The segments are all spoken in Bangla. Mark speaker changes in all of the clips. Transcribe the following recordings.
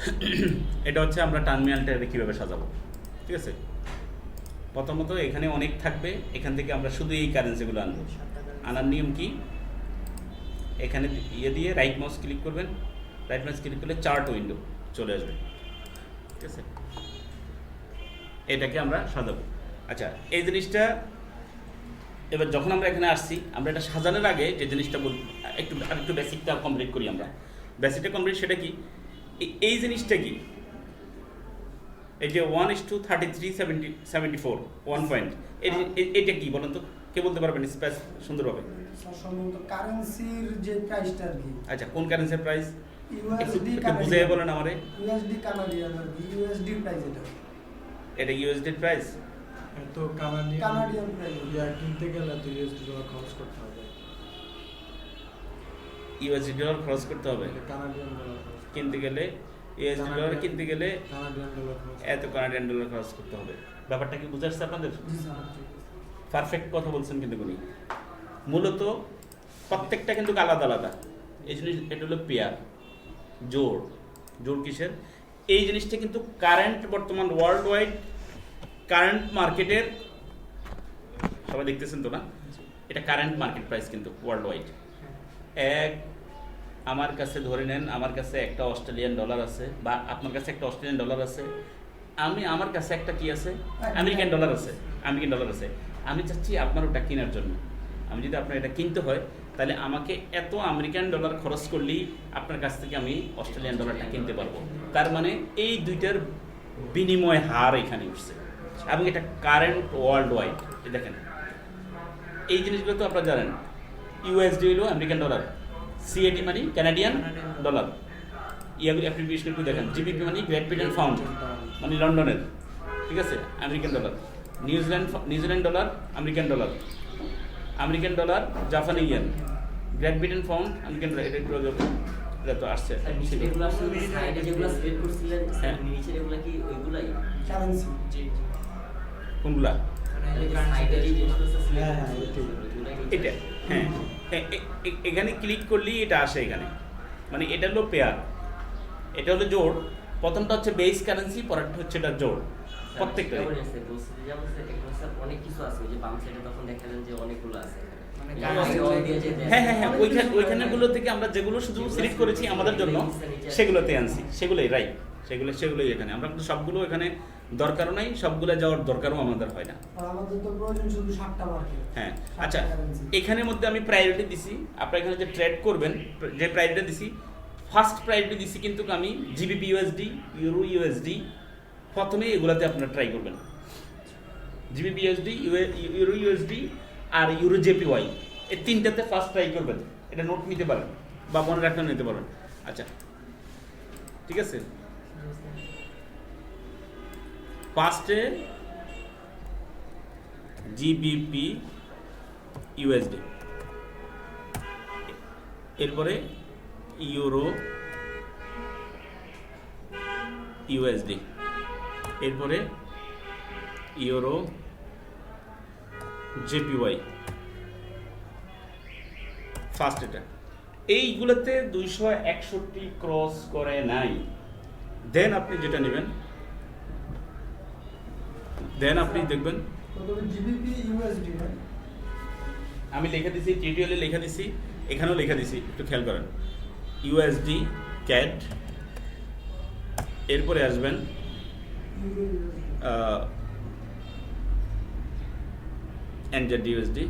Speaker 1: এটা হচ্ছে আমরা টার্মিনালটা কীভাবে সাজাবো? ঠিক আছে? প্রথমত এখানে অনেক থাকবে, এখান থেকে আমরা শুধু এই কারেন্সিগুলো আনব। আনার নিয়ম কি? এখানে ইয়ে দিয়ে রাইট মাউস ক্লিক করবেন। রাইট মাউস ক্লিক করলে চার্ট উইন্ডো চলে আসবে। ঠিক আছে? এটাকে আমরা সাজাবো। আচ্ছা এই জিনিসটা এবার যখন আমরা এখানে আসছি, আমরা এটা সাজানোর আগে যে জিনিসটা বল একটু আরেকটু বেসিকটা কমপ্লিট করি আমরা। বেসিকটা কমপ্লিট সেটা কি? এই- এই জিনিসটা কি? এই যে one is two thirty three seventy seventy four one point এটা কি বলেন তো? কে বলতে পারবেন স্পেস সুন্দরভাবে?
Speaker 2: কারেন্সির যে প্রাইসটা আর কি।
Speaker 1: আচ্ছা কোন কারেন্সির প্রাইস
Speaker 2: ইউএসডি
Speaker 1: বুঝিয়ে বলেন আমারে।
Speaker 2: ইউএসডি কানাডিয়ান আর কি ইউএসডি প্রাইস এটা।
Speaker 1: এটা ইউএসডি প্রাইস
Speaker 3: তো কানাডিয়ান
Speaker 2: কানাডিয়ান প্রাইস
Speaker 3: ইয়া কিনতে গেলে তো ইউএসডি ডলার খরচ করতে হবে।
Speaker 1: ইউএসডি ডলার খরচ করতে হবে।
Speaker 3: কানাডিয়ান ডলার
Speaker 1: কিনতে গেলে ইউএসডি ডলার কিনতে গেলে এত কানাডিয়ান ডলার খরচ করতে হবে। ব্যাপারটা কি বুঝে আসছে আপনাদের? পারফেক্ট কথা বলছেন কিন্তু উনি। মূলত প্রত্যেকটা কিন্তু আলাদা আলাদা। এই জিনিস এটা হলো পেয়ার জোর। জোর কিসের? এই জিনিসটা কিন্তু কারেন্ট বর্তমান ওয়ার্ল্ড ওয়াইড কারেন্ট মার্কেটের সবাই দেখতেছেন তো না? এটা কারেন্ট মার্কেট প্রাইস কিন্তু ওয়ার্ল্ড ওয়াইড এক আমার কাছে ধরে নেন আমার কাছে একটা অস্ট্রেলিয়ান ডলার আছে বা আপনার কাছে একটা অস্ট্রেলিয়ান ডলার আছে আমি আমার কাছে একটা কি আছে? আমেরিকান ডলার আছে আমেরিকান ডলার আছে। আমি চাচ্ছি আপনার ওটা কেনার জন্য। আমি যদি আপনার এটা কিনতে হয় তাহলে আমাকে এত আমেরিকান ডলার খরচ করলেই আপনার কাছ থেকে আমি অস্ট্রেলিয়ান ডলারটা কিনতে পারব। তার মানে এই দুইটার বিনিময় হার এখানে উঠছে। এবং এটা কারেন্ট ওয়ার্ল্ড ওয়াইড দেখেন। এই জিনিসগুলো তো আপনারা জানেন। ইউএসডি হলো আমেরিকান ডলার সিএডি মানে কানাডিয়ান ডলার ইয়াগুলি অ্যাপ্লিকেশন একটু দেখেন। জিবিপি মানে গ্রেট ব্রিটেন ফাউন্ড মানে লন্ডনের ঠিক আছে? American dollar New Zealand New Zealand dollar American dollar American dollar জাপানি yen great Britain pound American dollar এটা একটু আগে- এটা তো আসছে। কোনগুলা? এটা হ্যাঁ। এখানে ক্লিক করলেই এটা আসে এখানে। মানে এটা হলো পেয়ার এটা হলো জোড়। প্রথমটা হচ্ছে বেস কারেন্সি পরেরটা হচ্ছে এটা জোড়। প্রত্যেকটা
Speaker 4: কেমন আছে? বলছি যে যেমন স্যার, এগুলো স্যার অনেক কিছু আছে। যে বাম সাইডে তখন দেখালেন যে অনেকগুলো আছে।
Speaker 5: মানে
Speaker 4: দেয়।
Speaker 1: হ্যাঁ হ্যাঁ হ্যাঁ ওইখানে ওইখানেগুলো থেকে আমরা যেগুলো শুধু সিলেক্ট করেছি আমাদের জন্য সেগুলোতে আনছি। সেগুলোই রাইট সেগুলো সেগুলোই এখানে। আমরা কিন্তু সবগুলো এখানে দরকারও নাই সবগুলো যাওয়ার দরকারও আমাদের হয় না। হ্যাঁ আচ্ছা এখানের মধ্যে আমি প্রায়োরিটি দিছি আপনারা এখানে যে ট্রেড করবেন যে প্রায়োরিটি দিছি ফার্স্ট প্রায়োরিটি দিছি কিন্তু আমি জিবিপি ইউএসডি ইউরো ইউএসডি প্রথমে এগুলাতে আপনারা ট্রাই করবেন। জিবিপি ইউএসডি ইউরো ইউএসডি আর ইউরো জেপিওয়াই এই তিনটাতে ফার্স্ট ট্রাই করবেন এটা নোট নিতে পারেন বা মনে রাখতে নিতে পারেন। আচ্ছা ঠিক আছে? ফার্স্টে জিবিপি ইউএসডি এরপরে ইউরো ইউএসডি এরপরে ইউরো জেপিওয়াই ফার্স্ট এটা। এইগুলোতে দুইশো একষট্টি ক্রস করে নাই। দেন আপনি যেটা নেবেন দেন আপনি দেখবেন আমি লিখে দিছি টিটিএলে লিখে দিছি এখানেও লিখে দিছি একটু খেয়াল করেন। ইউএসডি ক্যাট এরপরে আসবেন এনজেড ইউএসডি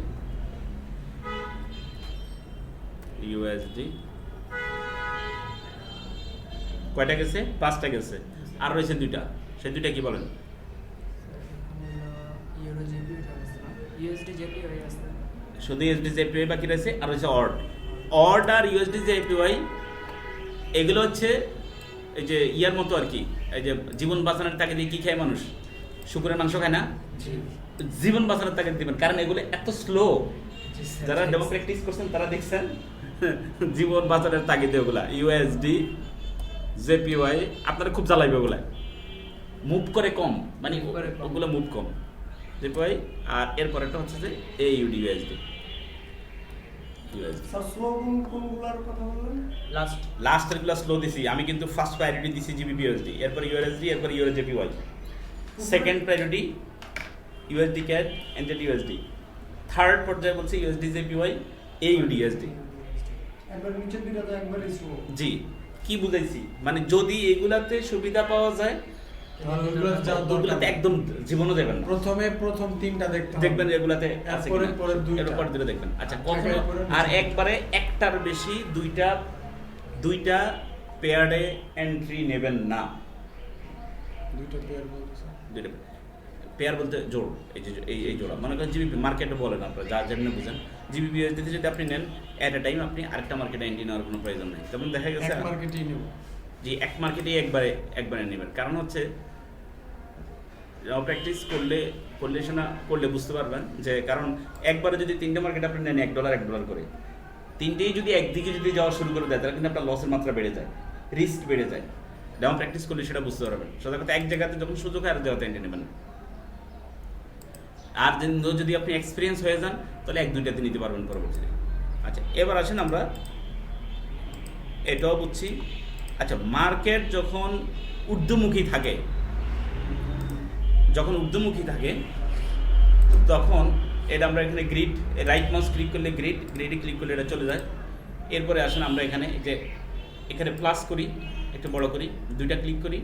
Speaker 1: ইউএসডি কয়টা গেছে? পাঁচটা গেছে। আর রয়েছে দুইটা। সেই দুইটা কি বলেন?
Speaker 5: ইউএসডি জেপি হয়ে আসছে
Speaker 1: শুধু ইউএসডি জেপিওয়াই বাকি রয়েছে আর রয়েছে অর্ড অর্ড আর ইউএসডি জেপিওয়াই এগুলো হচ্ছে এই যে ইয়ার মতো আর কি এই যে জীবন বাঁচানোর তাকে দিয়ে কি খায় মানুষ? শুকুরের মাংস খায় না? জীবন বাঁচানোর তাকে দিবেন কারণ এগুলো এত স্লো যারা ডেমো প্র্যাকটিস করছেন তারা দেখছেন জীবন বাঁচানোর তাগিদে ওগুলা ইউএসডি জেপিওয়াই আপনারা খুব জ্বালাইবে ওগুলা মুভ করে কম মানে। ওগুলো মুভ কম। জেপিওয়াই আর এরপর একটা হচ্ছে যে A UD USD USD
Speaker 2: sir slow কোনগুলোর কথা বললেন?
Speaker 4: লাস্ট
Speaker 1: লাস্টেরগুলো স্লো দিছি। আমি কিন্তু ফার্স্ট প্রায়োরিটি দিছি জিবিপি ইউএসডি এরপর ইউএসডি এরপর USDPY second priority USD CAD NZ USD third পর্যায়ে বলছি ইউএসডি জেপিওয়াই
Speaker 2: একবারই স্লো
Speaker 1: জি। কি বুঝাইছি? মানে যদি এগুলাতে সুবিধা পাওয়া যায়
Speaker 3: তাহলে ওইগুলো যাওয়ার দরকার
Speaker 1: ওগুলাতে
Speaker 3: নেই।
Speaker 1: একদম জীবনও দেবেন
Speaker 3: প্রথমে প্রথম তিনটা দেখতে
Speaker 1: দেখবেন এগুলাতে আছে
Speaker 3: এরপরে
Speaker 1: কিনা।
Speaker 3: পরে দুইটা।
Speaker 1: এরপর দুটো দেখবেন। আচ্ছা কখনো আর একবারে একটার বেশি দুইটা দুইটা পেয়ারে এন্ট্রি নেবেন না।
Speaker 3: দুইটা পেয়ার বলতেছে।
Speaker 1: দুইটা পেয়ার। বলতে জোড় এই যে এই এই জোড়া। মনে করেন জিবিপি মার্কেটে বলেন আপনারা যা জেনে বুঝেন। জিবিপি দিতে যদি আপনি নেন অ্যাট এ টাইম আপনি আরেকটা মার্কেটে এন্ট্রি নেওয়ার কোনো প্রয়োজন নেই। তেমন দেখা গেছে
Speaker 3: এক মার্কেটেই নেব।
Speaker 1: যে এক মার্কেটেই একবারে একবারে নেবেন। কারণ হচ্ছে প্র্যাকটিস করলে করলে শোনা, করলে বুঝতে পারবেন যে কারণ একবারে যদি তিনটে মার্কেট আপনি নেন, এক ডলার এক ডলার করে। তিনটেই যদি একদিকে যদি যাওয়া শুরু করে দেয়, তাহলে কিন্তু আপনার লসের মাত্রা বেড়ে যায় রিস্ক বেড়ে যায়। যেমন প্র্যাকটিস করলে সেটা বুঝতে পারবেন। সোজা কথা, এক জায়গাতে যখন সুযোগ হয়, আর জায়গাতে এন্টে নেবেন আর যদি আপনি এক্সপিরিয়েন্স হয়ে যান, তাহলে এক দুইটাতে নিতে পারবেন পরবর্তীতে। আচ্ছা এবার আসেন আমরা। এটাও বুঝছি। আচ্ছা মার্কেট যখন ঊর্ধ্বমুখী থাকে যখন ঊর্ধ্বমুখী থাকে, তখন এটা আমরা এখানে গ্রিড রাইট মাউস ক্লিক করলে গ্রিড গ্রিডে ক্লিক করলে এটা চলে যায়। এরপরে আসেন আমরা এখানে যে, এখানে প্লাস করি, একটু বড় করি, দুইটা ক্লিক করি।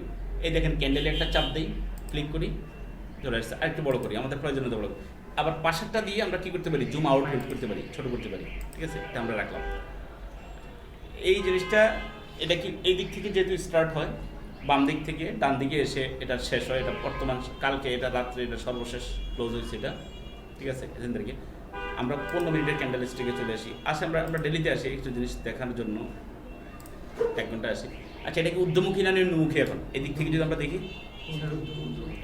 Speaker 1: এই দেখেন ক্যান্ডেলে একটা চাপ দিই ক্লিক করি, চলে আসছে। আর একটু বড় করি, আমাদের প্রয়োজনীয়তা বড়। আবার পাশেরটা দিয়ে আমরা কী করতে পারি? জুম আউট করতে পারি, ছোট করতে পারি। ঠিক আছে? এটা আমরা রাখলাম। এই জিনিসটা, এটা কি, এই দিক থেকে যেহেতু স্টার্ট হয় বাম দিক থেকে, ডান দিকে এসে এটা শেষ হয়, এটা বর্তমান কালকে এটা রাত্রে এটা সর্বশেষ ক্লোজ হয়েছে এটা, ঠিক আছে, এখান থেকে। আমরা পনেরো মিনিটের ক্যান্ডেল স্টিকে চলে আসি। আসে আমরা আমরা ডেলিতে আসি একটু জিনিস দেখানোর জন্য। এক ঘণ্টা আসি। আচ্ছা এটা কি ঊর্ধ্বমুখী না নিম্নমুখী এখন? এদিক থেকে যদি আমরা দেখি।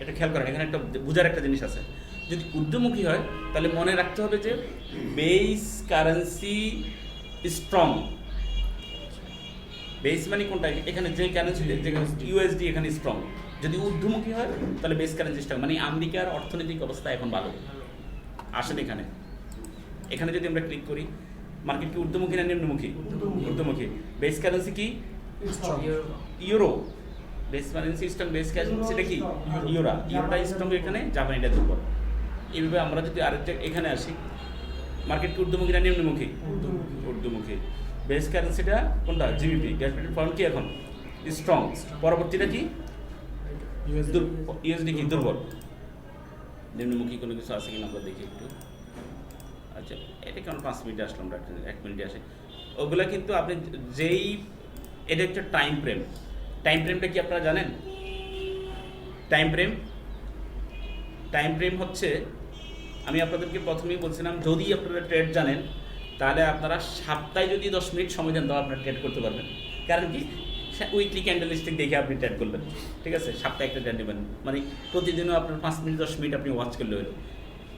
Speaker 1: এটা খেয়াল করেন, এখানে একটা বোঝার একটা জিনিস আছে। যদি ঊর্ধ্বমুখী হয়, তাহলে মনে রাখতে হবে যে বেস কারেন্সি স্ট্রং বেস মানে কোনটা? এখানে যে কারেন্সি যে ইউএসডি এখানে স্ট্রং যদি ঊর্ধ্বমুখী হয় তাহলে বেস কারেন্সি স্ট্রং মানে আমেরিকার অর্থনৈতিক অবস্থা এখন ভালো। আসেন এখানে। এখানে যদি আমরা ক্লিক করি মার্কেট কি ঊর্ধ্বমুখী না নিম্নমুখী?
Speaker 2: ঊর্ধ্বমুখী।
Speaker 1: ঊর্ধ্বমুখী। বেস কারেন্সি কি? Euro base currency strong base কারেন্সিটা কি? ইউরা ইউরোটা স্ট্রং এখানে জাপানিটা দুর্বল এইভাবে আমরা যদি আরেকটা এখানে আসি। মার্কেট কি ঊর্ধ্বমুখী না নিম্নমুখী?
Speaker 2: ঊর্ধ্বমুখী।
Speaker 1: বেস কারেন্সিটা কোনটা? জিবিপি গ্যাসপিটেড ফাউন্ড কি এখন? স্ট্রং পরবর্তীটা কি?
Speaker 3: ইউএসডি
Speaker 1: ইউএসডি কি? দুর্বল। নিম্নমুখী কোনো কিছু আছে কিনা আমরা দেখি একটু। আচ্ছা এটা কেমন পাঁচ মিনিটে আসলাম একটা- এক মিনিটে আসে। ওগুলা কিন্তু আপনি যেই এটা একটা টাইম ফ্রেম টাইম ফ্রেমটা কি আপনারা জানেন? টাইম ফ্রেম টাইম ফ্রেম হচ্ছে আমি আপনাদেরকে প্রথমেই বলছিলাম যদি আপনারা ট্রেড জানেন তাহলে আপনারা সপ্তাহে যদি দশ মিনিট সময় দেন, তাহলে আপনারা ট্রেড করতে পারবেন। কারণ কি? উইকলি ক্যান্ডেলিস্টিক দেখে আপনি ট্রেড করবেন ঠিক আছে? সপ্তাহে একটা ট্রেড নেবেন। মানে প্রতিদিনও আপনার পাঁচ মিনিট, দশ মিনিট আপনি ওয়াচ করলে হলো।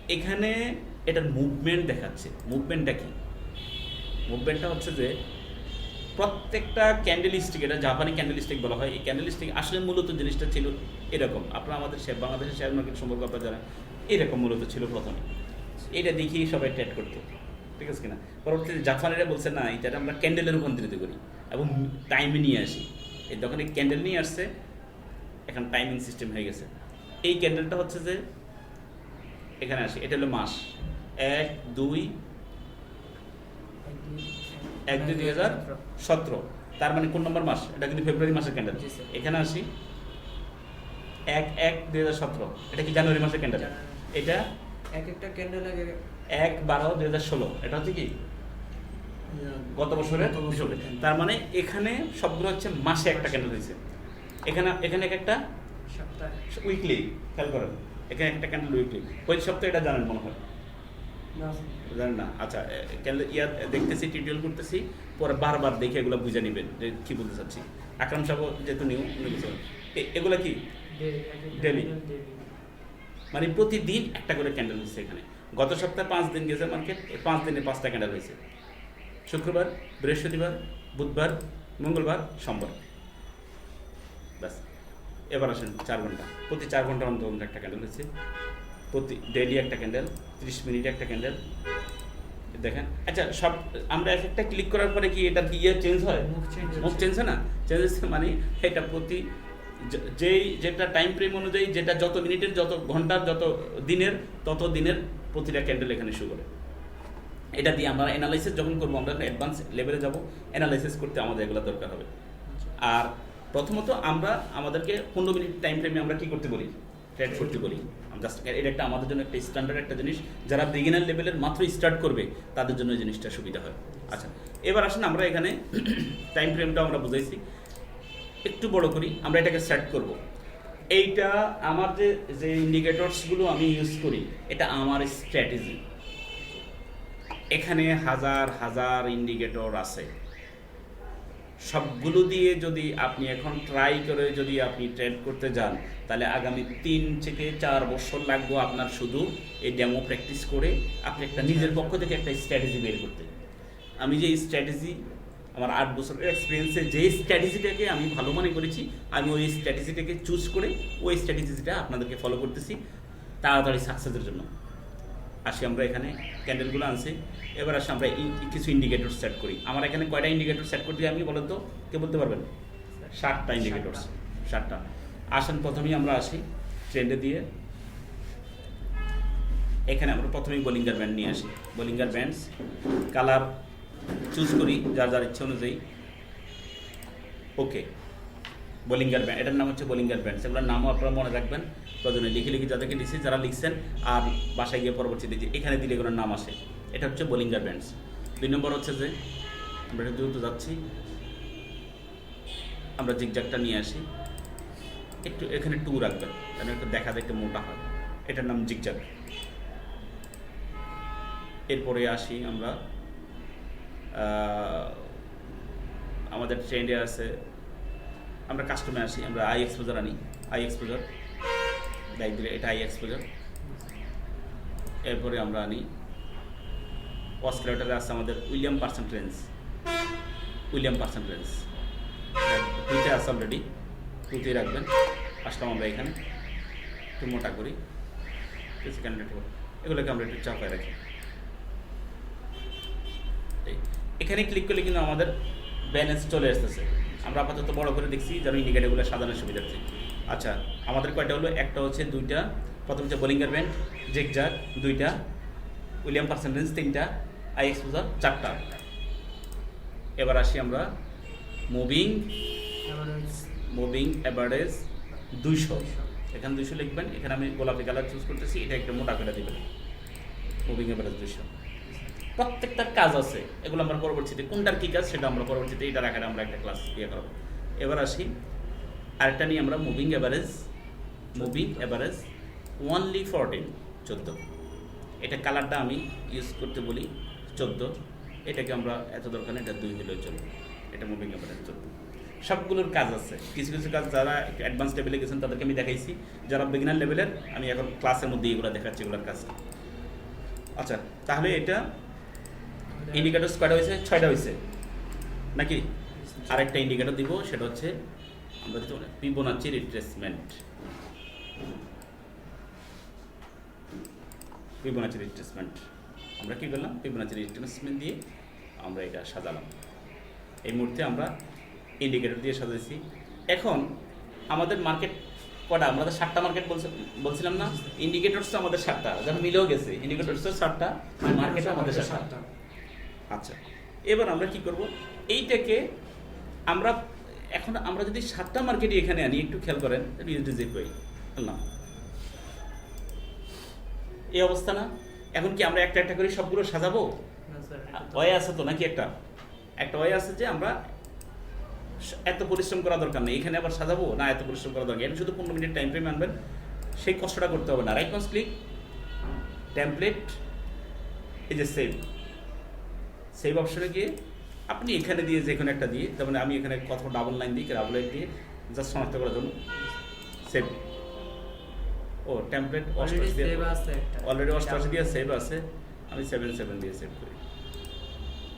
Speaker 1: এখানে এটার মুভমেন্ট দেখাচ্ছে। মুভমেন্টটা কি? মুভমেন্টটা হচ্ছে যে, প্রত্যেকটা ক্যান্ডেলিস্টিক এটা জাপানি ক্যান্ডেলিস্টিক বলা হয়। এই ক্যান্ডেলিস্টিক আসলে মূলত জিনিসটা ছিল এরকম। আপনারা আমাদের শেয়ার বাংলাদেশের শেয়ার মার্কেট সম্পর্কে আপনারা জানেন। এরকম মূলত ছিল প্রথমে। এটা দেখিয়ে সবাই ট্রেড করতো। ঠিক আছে কিনা? পরবর্তীতে জাপানিরা বলছে না এটা আমরা ক্যান্ডেলে রূপান্তরিত করি এবং টাইমে নিয়ে আসি। এই যখন এই ক্যান্ডেল নিয়ে আসছে এখন টাইমিং সিস্টেম হয়ে গেছে। এই ক্যান্ডেলটা হচ্ছে যে এখানে আসি এটা হলো মাস। এক দুই এক দুই দুই হাজার সতেরো। তার মানে কোন নম্বর মাস? এটা কিন্তু ফেব্রুয়ারি মাসের ক্যান্ডেল। এখানে আসি। এক এক দুই হাজার সতেরো। এটা কি জানুয়ারি মাসের ক্যান্ডেল? এটা
Speaker 5: এক একটা ক্যান্ডেল আগে
Speaker 1: এক বারো দুই হাজার ষোলো। এটা হচ্ছে কি? গত বছরের হিসেবে।
Speaker 3: বছরের।
Speaker 1: তার মানে এখানে সবগুলো হচ্ছে মাসে একটা ক্যান্ডেল হয়েছে এখানে এখানে এক একটা উইকলি খেয়াল করেন। এখানে একটা ক্যান্ডেল উইকলি ওই সপ্তাহে এটা জানেন মনে হয়। জানেন না? আচ্ছা ক্যান্ডেল ইয়ার দেখতেছি টিউটোরিয়াল করতেছি। পরে বারবার দেখে এগুলো বুঝে নেবেন যে কি বলতে চাচ্ছি। আকরাম সাহেব যেহেতু নিউ পারবেন। কি?
Speaker 5: ডে- এক একটা
Speaker 1: Daily.
Speaker 5: candle daily।
Speaker 1: মানে প্রতিদিন একটা করে ক্যান্ডেল হচ্ছে এখানে। গত সপ্তাহে পাঁচ দিন গেছে মার্কেট এই পাঁচ দিনে পাঁচটা ক্যান্ডেল হয়েছে। শুক্রবার বৃহস্পতিবার বুধবার মঙ্গলবার সোমবার। ব্যাস এবার আসেন চার ঘণ্টা। প্রতি চার ঘণ্টা অন্তর অন্তর একটা ক্যান্ডেল হয়েছে। প্রতি ডেলি একটা ক্যান্ডেল তিরিশ মিনিটে একটা ক্যান্ডেল দেখেন আচ্ছা সব আমরা এক একটা ক্লিক করার পরে কি এটা কি ইয়ে চেঞ্জ হয়?
Speaker 5: মুখ
Speaker 1: চেঞ্জ হয় না? চেঞ্জ হচ্ছে মানে এটা প্রতি যেই, যেটা টাইম ফ্রেম অনুযায়ী যেটা যত মিনিটের যত ঘণ্টার, যত দিনের, তত দিনের প্রতিটা ক্যান্ডেল এখানে শুরু করে। এটা দিয়ে আমরা অ্যানালাইসিস যখন করব, আমরা অ্যাডভান্স লেভেলে যাব অ্যানালাইসিস করতে আমাদের এগুলো দরকার হবে। আর প্রথমত আমরা আমাদেরকে পনেরো মিনিট টাইম ফ্রেমে আমরা কী করতে বলি ট্রেড করতে বলি জাস্ট এটা একটা আমাদের জন্য একটা স্ট্যান্ডার্ড একটা জিনিস। যারা বিগিনার লেভেলের মাত্র স্টার্ট করবে, তাদের জন্য এই জিনিসটা সুবিধা হয়। আচ্ছা এবার আসেন আমরা এখানে টাইম ফ্রেমটা আমরা বুঝাইছি। একটু বড় করি আমরা এটাকে সেট করব। এইটা আমার যে যে ইন্ডিকেটরসগুলো আমি ইউজ করি এটা আমার স্ট্র্যাটেজি এখানে হাজার হাজার ইন্ডিকেটর আছে। সবগুলো দিয়ে যদি আপনি এখন ট্রাই করে যদি আপনি ট্রেড করতে যান তাহলে আগামী তিন থেকে চার বছর লাগবে আপনার শুধু এই ডেমো প্র্যাকটিস করে আপনি একটা নিজের পক্ষ থেকে একটা স্ট্র্যাটেজি বের করতে। আমি যে স্ট্র্যাটেজি আমার আট বছরের এক্সপিরিয়েন্সে যে স্ট্র্যাটেজিটাকে আমি ভালো মনে করেছি, আমি ওই স্ট্র্যাটেজিটাকে চুজ করে ওই স্ট্র্যাটেজিটা আপনাদেরকে ফলো করতেছি তাড়াতাড়ি সাকসেসের জন্য। আসি আমরা এখানে ক্যান্ডেলগুলো আনছি। এবার আসি আমরা কিছু ইন্ডিকেটর সেট করি। আমার এখানে কয়টা ইন্ডিকেটর সেট করতে আমি বলেন তো? কে বলতে পারবেন? ষাটটা ইন্ডিকেটরস ষাটটা আসেন, প্রথমেই আমরা আসি ট্রেন্ডে দিয়ে। এখানে আমরা প্রথমেই বোলিঙ্গার ব্যান্ড নিয়ে আসি। বোলিঙ্গার ব্যান্ডস কালার চুজ করি, যার যার ইচ্ছে অনুযায়ী। ওকে, বোলিঙ্গার ব্যান্ড, এটার নাম হচ্ছে বোলিঙ্গার ব্যান্ড। সেগুলোর নামও আপনারা মনে রাখবেন, প্রয়োজনে লিখে লিখে যাদেরকে লিখছি যারা লিখছেন, আর বাসায় গিয়ে পরবর্তীতে যে এখানে দিলে এগুলোর নাম আসে, এটা হচ্ছে বোলিঙ্গার ব্যান্ডস। দুই নম্বর হচ্ছে যে, আমরা দ্রুত যাচ্ছি, আমরা জিগজাগটা নিয়ে আসি। একটু এখানে টু রাখবেন, যেন একটু দেখা দেখতে মোটা হয়। এটার নাম জিগজাগ এরপরে আসি আমরা আমাদের ট্রেন্ডে আছে। আমরা কাস্টমে আসি, আমরা আই এক্সপোজার আনি। আই এক্সপোজার দেখ দিলে এটা আই এক্সপোজার এরপরে আমরা আনি। অস্ট্রেলিয়াটারে আছে আমাদের উইলিয়াম পার্সেন্টেন্স উইলিয়াম পার্সেন্টেন্স দুইটা আছে অলরেডি দুইটাই রাখবেন। আসলাম আমরা এখানে। একটু মোটা করি। সেখানে এগুলোকে আমরা একটু চাপায় রাখি এই, এখানে ক্লিক করলে কিন্তু আমাদের ব্যালেন্স চলে আসতেছে। আমরা আপাতত বড় করে দেখছি যেন ইন্ডিকেটারগুলো সাজানোর সুবিধার্থে আচ্ছা আমাদের কয়টা হলো? একটা হচ্ছে দুইটা, প্রথম হচ্ছে বোলিঙ্গার ব্যান্ড জেকজাক দুইটা উইলিয়াম পার্সেন্টেন্স তিনটা আই এক্সপোজার চারটা। এবার আসি আমরা মুভিং মুভিং অ্যাভারেজ দুইশো। এখানে দুইশো লিখবেন, এখানে আমি গোলাপি কালার চুজ করতেছি, এটা একটু মোটা করে দেবেন। মুভিং অ্যাভারেজ দুইশো। প্রত্যেকটার কাজ আছে। এগুলো আমরা পরবর্তীতে, কোনটার কী কাজ সেটা আমরা পরবর্তীতে এটা রাখার আমরা একটা ক্লাস ইয়ে করব। এবার আসি, আরেকটা নিয়ে আমরা moving average moving average only fourteen চোদ্দ। এটা কালারটা আমি ইউজ করতে বলি, চোদ্দ। এটাকে আমরা এত দরকার এটা দুই হলেও চলবে এটা মুভিং অ্যাভারেজ চোদ্দ। সবগুলোর কাজ আছে। কিছু কিছু কাজ যারা অ্যাডভান্স লেভেলে গেছেন, তাদেরকে আমি দেখাইছি। যারা বিগিনার লেভেলের আমি এখন ক্লাসের মধ্যে এগুলো দেখাচ্ছি, এগুলোর কাজ। আচ্ছা তাহলে এটা ইন্ডিকেটর কয়টা হয়েছে? ছয়টা হয়েছে। নাকি? আরেকটা ইন্ডিকেটর দিব, সেটা হচ্ছে আমরা দিতে পারি ফিবোনাচি রিট্রেসমেন্ট ফিবোনাচি রিট্রেসমেন্ট আমরা কি করলাম? ফিবোনাচি রিট্রেসমেন্ট দিয়ে আমরা এটা সাজালাম। এই মুহূর্তে আমরা ইন্ডিকেটর দিয়ে সাজাইছি। এখন আমাদের মার্কেট কটা? আমরা তো সাতটা মার্কেট বলছিলাম না। ইন্ডিকেটরস তো আমাদের সাতটা। যেন মিলেও গেছে। ইন্ডিকেটরস সাতটা। মার্কেট আমাদের সাতটা। আচ্ছা এবার আমরা কি করব? এইটাকে আমরা এখন আমরা যদি সাতটা মার্কেটই এখানে আনি একটু খেয়াল করেন হই আল্লাহ। এই অবস্থা না? এখন কি আমরা একটা একটা করে সবগুলো সাজাবো? ওয়ে আছে তো নাকি একটা? একটা ওয়ে আছে যে আমরা এত পরিশ্রম করা দরকার নেই এখানে আবার সাজাবো? না এত পরিশ্রম করা দরকার এটা শুধু পনেরো মিনিট টাইম ফ্রেম আনবেন সেই কষ্টটা করতে হবে না। রাইট মাস ক্লিক টেমপ্লেট এই যে সেভ সেভ অপশনে গিয়ে আপনি এখানে দিয়ে যে কোনো একটা দিয়ে তার মানে আমি এখানে কত ডাবল লাইন দিই ডাবল লাইন দিয়ে জাস্ট শনাক্ত করার জন্য সেভ ও টেমপ্লেট
Speaker 5: অলরেডি
Speaker 1: অষ্টআশি দিয়ে সেভ আছে আমি সেভেন সেভেন দিয়ে সেভ করি।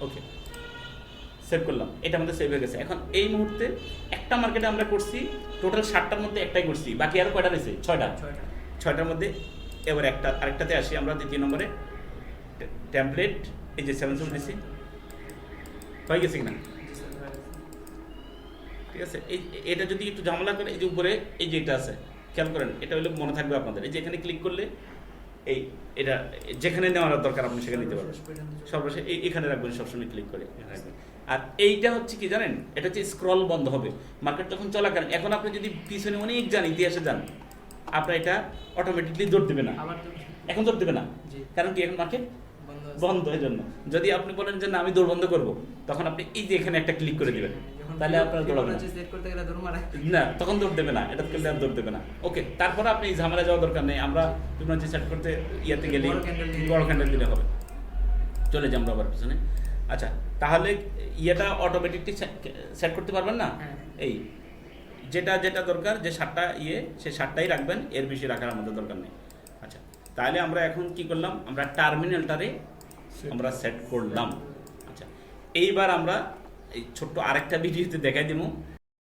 Speaker 1: ওকে সেভ করলাম। এটা আমাদের সেভ হয়ে গেছে। এখন এই মুহূর্তে একটা মার্কেটে আমরা করছি টোটাল ষাটটার মধ্যে একটাই করছি। বাকি আর কয়টা রয়েছে? ছয়টা।
Speaker 5: ছয়টা।
Speaker 1: ছয়টার মধ্যে এবার একটা আরেকটাতে আসি আমরা দ্বিতীয় নম্বরে টেমপ্লেট এই যে সেভেন সেভেন দিছি হয়ে গেছে কিনা? ঠিক আছে এই এটা যদি একটু ঝামেলা করে এই যে উপরে এই যে এটা আছে খেয়াল করেন এটা হলে মনে থাকবে আপনাদের। এই যে এখানে ক্লিক করলে এই এটা যেখানে নেওয়ার দরকার আপনি সেখানে নিতে পারবেন। সর্বশেষ এই এখানে রাখবেন সবসময় ক্লিক করে। রাখবেন। আর এইটা হচ্ছে কি জানেন এটা হচ্ছে স্ক্রল বন্ধ হবে। মার্কেট যখন চলাকালীন এখন আপনি যদি পিছনে অনেক যান ইতিহাসে যান আপনার এটা অটোমেটিকলি জোর দেবে না। এখন জোর দেবে না। কারণ কি এখন মার্কেট
Speaker 5: বন্ধ।
Speaker 1: এর জন্য। যদি আপনি বলেন যে না আমি দৌড় বন্ধ করব তখন আপনি এই যে এখানে একটা ক্লিক করে দিবেন। তাহলে আপনার দৌড়াবে না। তখন দৌড় দেবে না এটা করলে আর দৌড় দেবে না। ওকে তারপরে আপনি এই ঝামেলা যাওয়ার দরকার নেই। আমরা ফিবোনাচি সেট করতে ইয়াতে গেলে
Speaker 5: বড়
Speaker 1: ক্যান্ডেল দিলে হবে। চলে যাই আমরা আবার পিছনে। আচ্ছা তাহলে ইয়েটা অটোমেটিকলি সেট করতে পারবেন না?
Speaker 5: হ্যাঁ।
Speaker 1: এই যেটা যেটা দরকার যে সাতটা ইয়ে সে সাতটাই রাখবেন এর বেশি রাখার আমাদের দরকার নেই। আচ্ছা তাহলে আমরা এখন কি করলাম? আমরা টার্মিনালটারে. আমরা সেট করলাম। আচ্ছা এইবার আমরা এই ছোট্ট আরেকটা ভিডিওতে দেখাই দেবো।